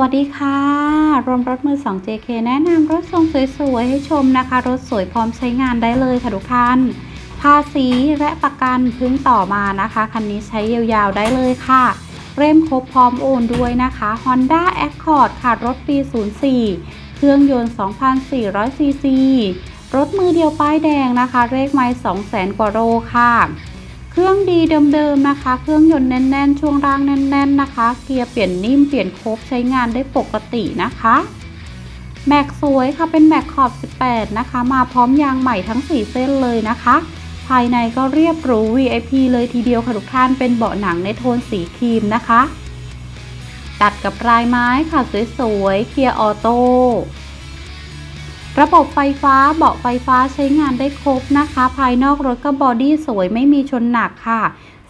วัสดีค่ะ รวมรถมือ 2 JK แนะนำรถทรงสวยๆ ให้ชมนะคะ รถสวยพร้อมใช้งานได้เลยค่ะทุกท่าน ภาษีและประกันพึ่งต่อมานะคะ คันนี้ใช้ยาวๆได้เลยค่ะ เร่มครบพร้อมโอนด้วยนะคะ Honda Accord ค่ะ รถปี 04 เครื่องยนต์ 2,400ซีซี รถมือเดียวป้ายแดงนะคะ เลขไม้200,000 กว่าโลค่ะ เครื่องดีเดิมๆนะคะ เครื่องยนต์แน่นๆ ช่วงล่างแน่น ๆนะคะ เกียร์เปลี่ยนนิ่มเปลี่ยนโครบใช้งานได้ปกตินะคะแม็กสวยค่ะเป็นแม็กขอบ 18 นะคะ มาพร้อมยางใหม่ทั้ง 4 เส้นเลยนะคะ ภายในก็เรียบหรู VIP เลยทีเดียวค่ะทุกท่านเป็นเบาะหนังในโทนสีครีมนะคะ ตัดกับลายไม้ค่ะสวยๆเกียร์ออโต้ ระบบไฟฟ้าเบาะไฟฟ้าใช้งานได้ครบนะคะ ภายนอกรถก็บอดี้สวยไม่มีชนหนักค่ะ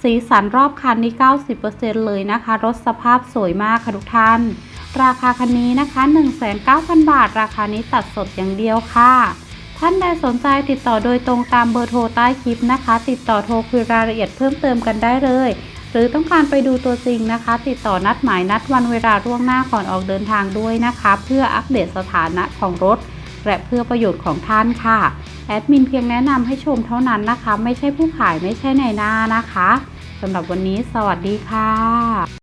สีสันรอบคันนี่ 90%เลยนะคะ รถสภาพสวยมากค่ะทุกท่าน ราคาคันนี้นะคะ 1,900 บาท ราคานี้ตัดสดอย่างเดียวค่ะ ท่านใดสนใจติดต่อโดยตรงตามเบอร์โทรใต้คลิปนะคะ ติดต่อโทรคุยรายละเอียดเพิ่มเติมกันได้เลย หรือต้องการไปดูตัวจริงนะคะ ติดต่อนัดหมายนัดวันเวลาล่วงหน้าก่อนออกเดินทางด้วยนะคะ เพื่ออัปเดตสถานะของรถ และเพื่อประโยชน์ของท่านค่ะ แอดมินเพียงแนะนำให้ชมเท่านั้นนะคะ ไม่ใช่ผู้ขายไม่ใช่ในหน้านะคะสำหรับวันนี้สวัสดีค่ะ